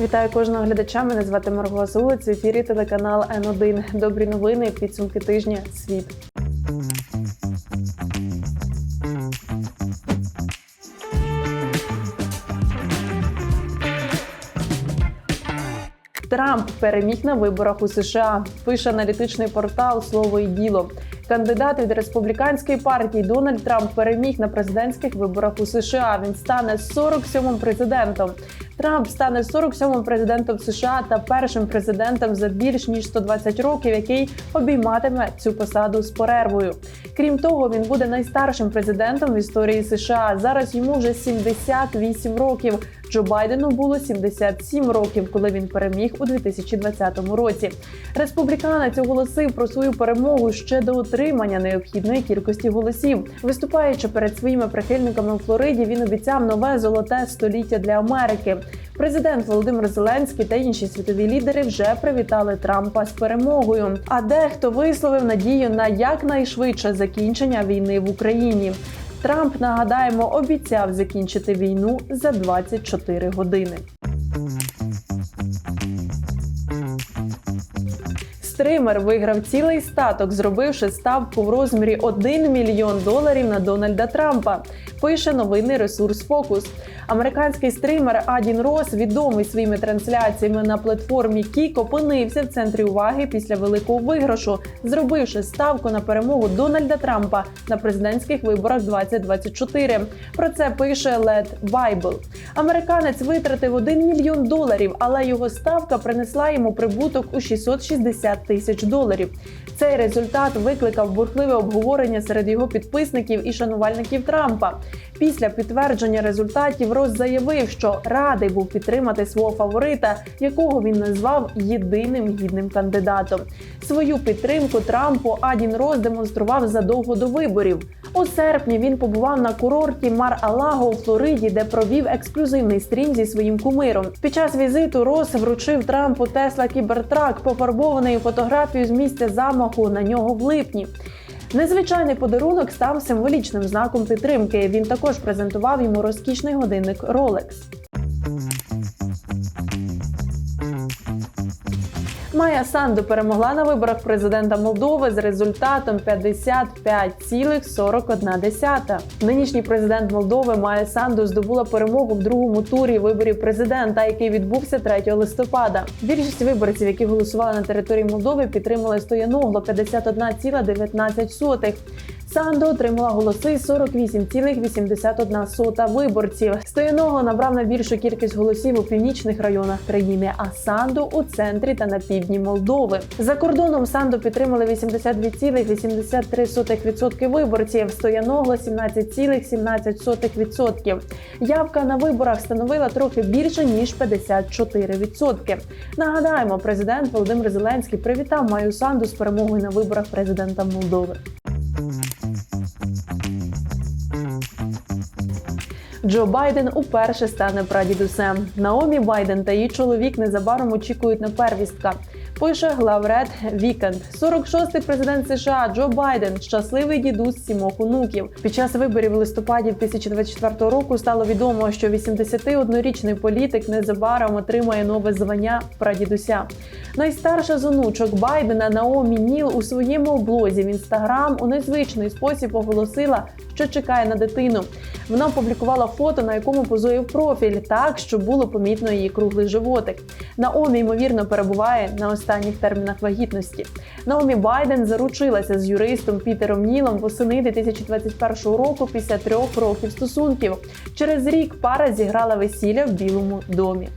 Вітаю кожного глядача. Мене звати Марго Зулиць. В ефірі телеканал Н1. Добрі новини. Підсумки тижня. Світ. Трамп переміг на виборах у США. Пише аналітичний портал Слово і діло. Кандидат від республіканської партії Дональд Трамп переміг на президентських виборах у США. Він стане 47-м президентом. Трамп стане 47-м президентом США та першим президентом за більш ніж 120 років, який обійматиме цю посаду з перервою. Крім того, він буде найстаршим президентом в історії США. Зараз йому вже 78 років. Джо Байдену було 77 років, коли він переміг у 2020 році. Республіканець оголосив про свою перемогу ще до отримання необхідної кількості голосів. Виступаючи перед своїми прихильниками у Флориді, він обіцяв нове золоте століття для Америки. Президент Володимир Зеленський та інші світові лідери вже привітали Трампа з перемогою. А дехто висловив надію на якнайшвидше закінчення війни в Україні. Трамп нагадаємо обіцяв закінчити війну за 24 години. Стример виграв цілий статок, зробивши ставку в розмірі 1 мільйон доларів на Дональда Трампа. Пише новинний ресурс Фокус. Американський стример Адін Рос, відомий своїми трансляціями на платформі Кік, опинився в центрі уваги після великого виграшу, зробивши ставку на перемогу Дональда Трампа на президентських виборах 2024. Про це пише LED Bible. Американець витратив 1 мільйон доларів, але його ставка принесла йому прибуток у 660 тисяч доларів. Цей результат викликав бурхливе обговорення серед його підписників і шанувальників Трампа. Після підтвердження результатів Рос заявив, що радий був підтримати свого фаворита, якого він назвав єдиним гідним кандидатом. Свою підтримку Трампу Адін Рос демонстрував задовго до виборів. У серпні він побував на курорті Мар-Алаго у Флориді, де провів ексклюзивний стрім зі своїм кумиром. Під час візиту Рос вручив Трампу Тесла Кібертрак, пофарбований у фотографію з місця замаху на нього в липні. Незвичайний подарунок став символічним знаком підтримки. Він також презентував йому розкішний годинник Rolex. Майя Санду перемогла на виборах президента Молдови з результатом 55,41. Нинішній президент Молдови Майя Санду здобула перемогу в другому турі виборів президента, який відбувся 3 листопада. Більшість виборців, які голосували на території Молдови, підтримали Стояногло 51,19. Санду отримала голоси 48,81 виборців. Стояногло набрав найбільшу кількість голосів у північних районах країни, а Санду у центрі та на півдні Молдови. За кордоном Санду підтримали 82,83% виборців. Стояногло 17,17%. Явка на виборах становила трохи більше ніж 54%. Нагадаємо, президент Володимир Зеленський привітав Маю Санду з перемогою на виборах президента Молдови. Джо Байден уперше стане прадідусем. Наомі Байден та її чоловік незабаром очікують на первістка. Пише главред Вікенд. 46-й президент США Джо Байден, щасливий дідусь сімох онуків. Під час виборів в листопаді 2024 року стало відомо, що 81-річний політик незабаром отримає нове звання прадідуся. Найстарша з онучок Байдена Наомі Ніл у своєму блозі в інстаграм у незвичний спосіб оголосила, що чекає на дитину. Вона опублікувала фото, на якому позує в профіль, так щоб було помітно її круглий животик. Наомі ймовірно перебуває на останніх термінах вагітності. Наомі Байден заручилася з юристом Пітером Нілом восени 2021 року після трьох років стосунків. Через рік пара зіграла весілля в Білому домі.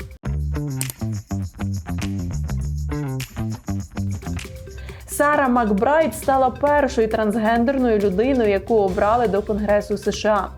Сара Макбрайт стала першою трансгендерною людиною, яку обрали до Конгресу США.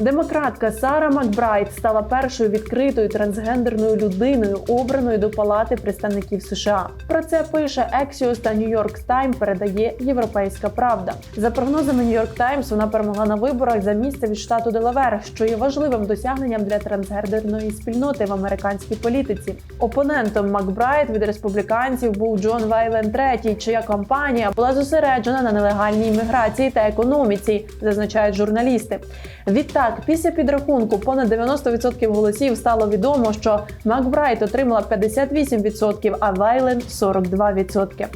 Демократка Сара Макбрайт стала першою відкритою трансгендерною людиною, обраною до Палати представників США. Про це пише Axios та York Times передає Європейська Правда. За прогнозами York Times, вона перемогла на виборах за місце від штату Делавер, що є важливим досягненням для трансгендерної спільноти в американській політиці. Опонентом Макбрайт від республіканців був Джон Вайлен III, чия кампанія була зосереджена на нелегальній імміграції та економіці, зазначають журналісти. Відтак Так, після підрахунку понад 90% голосів стало відомо, що Макбрайт отримала 58%, а Вайлен 42%.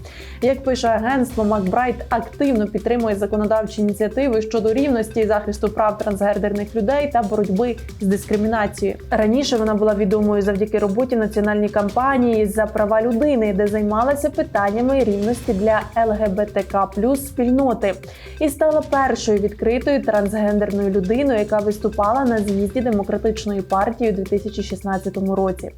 Як пише агентство, Макбрайт активно підтримує законодавчі ініціативи щодо рівності і захисту прав трансгендерних людей та боротьби з дискримінацією. Раніше вона була відомою завдяки роботі національній кампанії за права людини, де займалася питаннями рівності для ЛГБТК плюс спільноти, і стала першою відкритою трансгендерною людиною, яка виступала на з'їзді демократичної партії у 2016 році.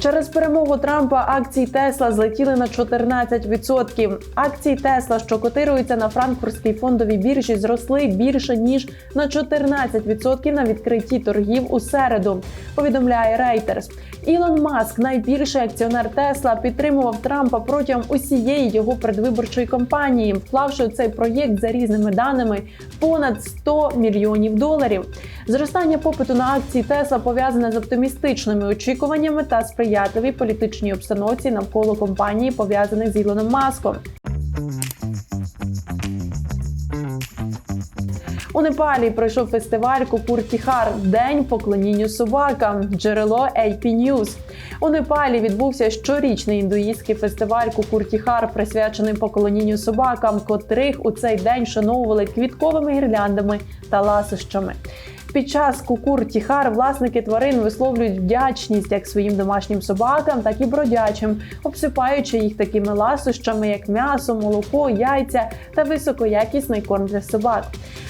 Через перемогу Трампа акції Тесла злетіли на 14%. Акції Тесла, що котируються на франкфуртській фондовій біржі, зросли більше ніж на 14% на відкритті торгів у середу. Повідомляє Reuters. Ілон Маск, найбільший акціонер Тесла, підтримував Трампа протягом усієї його предвиборчої кампанії, вклавши у цей проєкт за різними даними понад 100 мільйонів доларів. Зростання попиту на акції Тесла пов'язане з оптимістичними очікуваннями та сприятливій політичній обстановці навколо компанії, пов'язаних з Ілоном Маском. У Непалі пройшов фестиваль Купур Тіхар День поклонінню собакам. Джерело AP News. У Непалі відбувся щорічний індуїстський фестиваль Кукур Тіхар, присвячений поклонінню собакам, котрих у цей день шановували квітковими гірляндами та ласощами. Під час кукур тіхар власники тварин висловлюють вдячність як своїм домашнім собакам, так і бродячим, обсипаючи їх такими ласощами, як м'ясо, молоко, яйця та високоякісний корм для собак.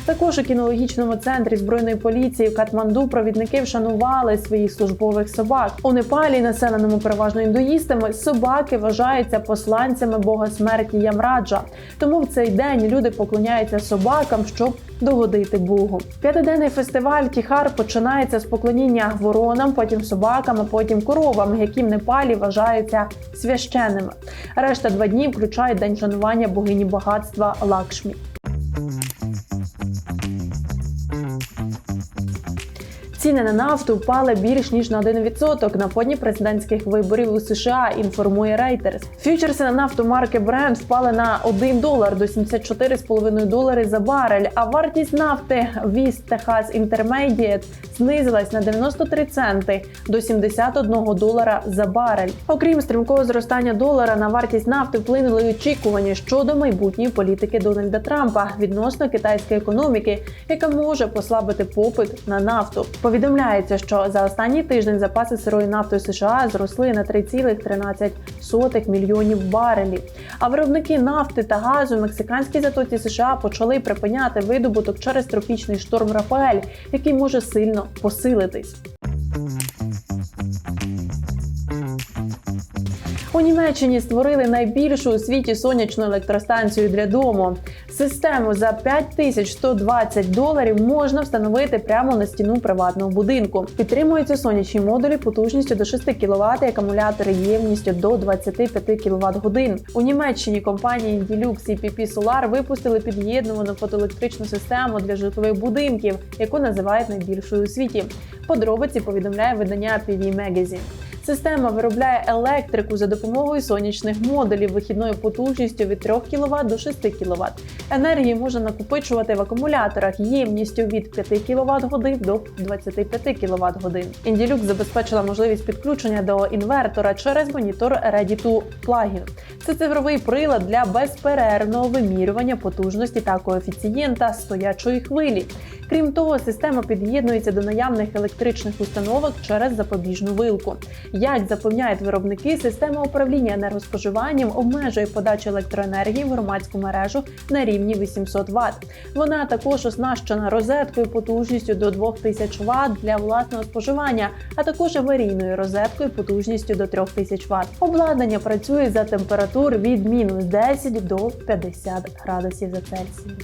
Також у кінологічному центрі збройної поліції в Катманду провідники вшанували своїх службових собак. У Непалі, населеному переважно індуїстами, собаки вважаються посланцями бога смерті Ямраджа. Тому в цей день люди поклоняються собакам, щоб догодити Богу. П'ятиденний фестиваль Тіхар починається з поклоніння воронам, потім собакам, а потім коровам, які Непалі вважаються священними. Решта два дні включають день шанування богині багатства Лакшмі. Ціни на нафту впали більш ніж на 1% на фоні президентських виборів у США. Інформує Reuters. Фьючерси на нафту марки Brent впали на 1 долар до 74,5 долари за барель. А вартість нафти West Texas Intermediate знизилась на 93 центи до 71 долара за барель. Окрім стрімкого зростання долара, на вартість нафти вплинули очікування щодо майбутньої політики Дональда Трампа відносно китайської економіки, яка може послабити попит на нафту. Повідомляється, що за останній тиждень запаси сирої нафти США зросли на 3,13 мільйонів барелів. А виробники нафти та газу в мексиканській затоці США почали припиняти видобуток через тропічний шторм Рафаель, який може сильно посилитись. У Німеччині створили найбільшу у світі сонячну електростанцію для дому. Систему за 5120 доларів можна встановити прямо на стіну приватного будинку. Підтримуються сонячні модулі потужністю до 6 кВт і акумулятори ємністю до 25 кВт годин. У Німеччині компанії Indilux і PP Solar випустили під'єднувану фотоелектричну систему для житлових будинків, яку називають найбільшою у світі. Подробиці повідомляє видання PV Magazine. Система виробляє електрику за допомогою сонячних модулів вихідною потужністю від 3 кВт до 6 кВт. Енергію можна накопичувати в акумуляторах ємністю від 5 кВт годин до 25 кВт годин. Indilux забезпечила можливість підключення до інвертора через монітор Ready to Plug-in. Це цифровий прилад для безперервного вимірювання потужності та коефіцієнта стоячої хвилі. Крім того, система під'єднується до наявних електричних установок через запобіжну вилку. Як запевняють виробники, система управління енергоспоживанням обмежує подачу електроенергії в громадську мережу на рівні 800 Вт. Вона також оснащена розеткою потужністю до 2000 Вт для власного споживання, а також аварійною розеткою потужністю до 3000 Вт. Обладнання працює за температур від мінус 10 до 50 градусів за Цельсієм.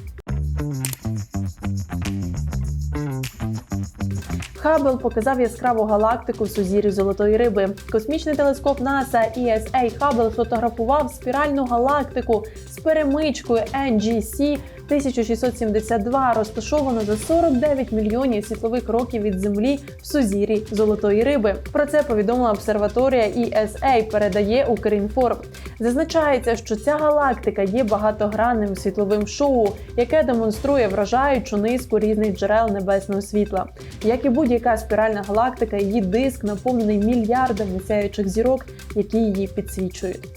Хаббл показав яскраву галактику в сузір'ї Золотої риби. Космічний телескоп НАСА ESA Хаббл фотографував спіральну галактику з перемичкою NGC 1672 розташовано за 49 мільйонів світлових років від Землі в сузір'ї Золотої Риби. Про це повідомила обсерваторія ESA, передає Укрінформ. Зазначається, що ця галактика є багатогранним світловим шоу, яке демонструє вражаючу низку різних джерел небесного світла. Як і будь-яка спіральна галактика, її диск наповнений мільярдами сяючих зірок, які її підсвічують.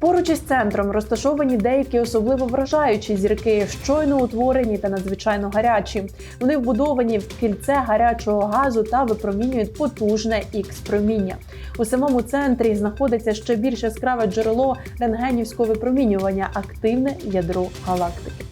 Поруч із центром розташовані деякі особливо вражаючі зірки, щойно утворені та надзвичайно гарячі. Вони вбудовані в кільце гарячого газу та випромінюють потужне ікс-проміння. У самому центрі знаходиться ще більш яскраве джерело рентгенівського випромінювання активне ядро галактики.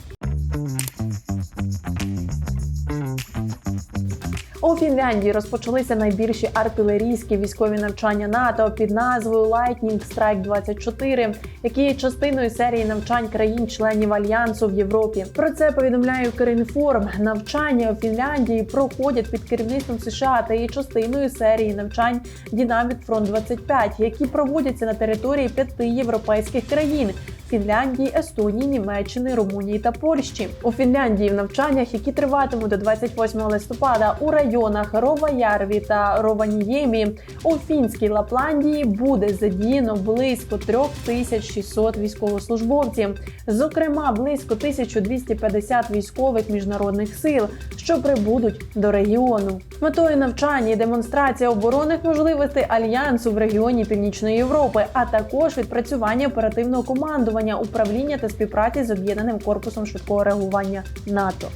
У Фінляндії розпочалися найбільші артилерійські військові навчання НАТО під назвою Lightning Strike 24, які є частиною серії навчань країн-членів альянсу в Європі. Про це повідомляє Укрінформ. Навчання у Фінляндії проходять під керівництвом США та є частиною серії навчань Dynamic Front 25, які проводяться на території п'яти європейських країн. Фінляндії, Естонії, Німеччини, Румунії та Польщі. У Фінляндії в навчаннях, які триватимуть до 28 листопада у районах Роваярві та Рованіємі, у фінській Лапландії буде задіяно близько 3600 військовослужбовців, зокрема близько 1250 військових міжнародних сил, що прибудуть до регіону. Метою навчання і демонстрація оборонних можливостей альянсу в регіоні Північної Європи, а також відпрацювання оперативного командування, управління та співпраці з об'єднаним корпусом швидкого реагування НАТО.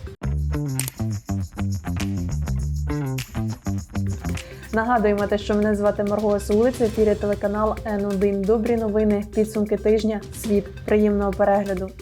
Нагадуємо те, що мене звати Марго Сулиць, ефірі телеканал Н1. Добрі новини, підсумки тижня, світ. Приємного перегляду.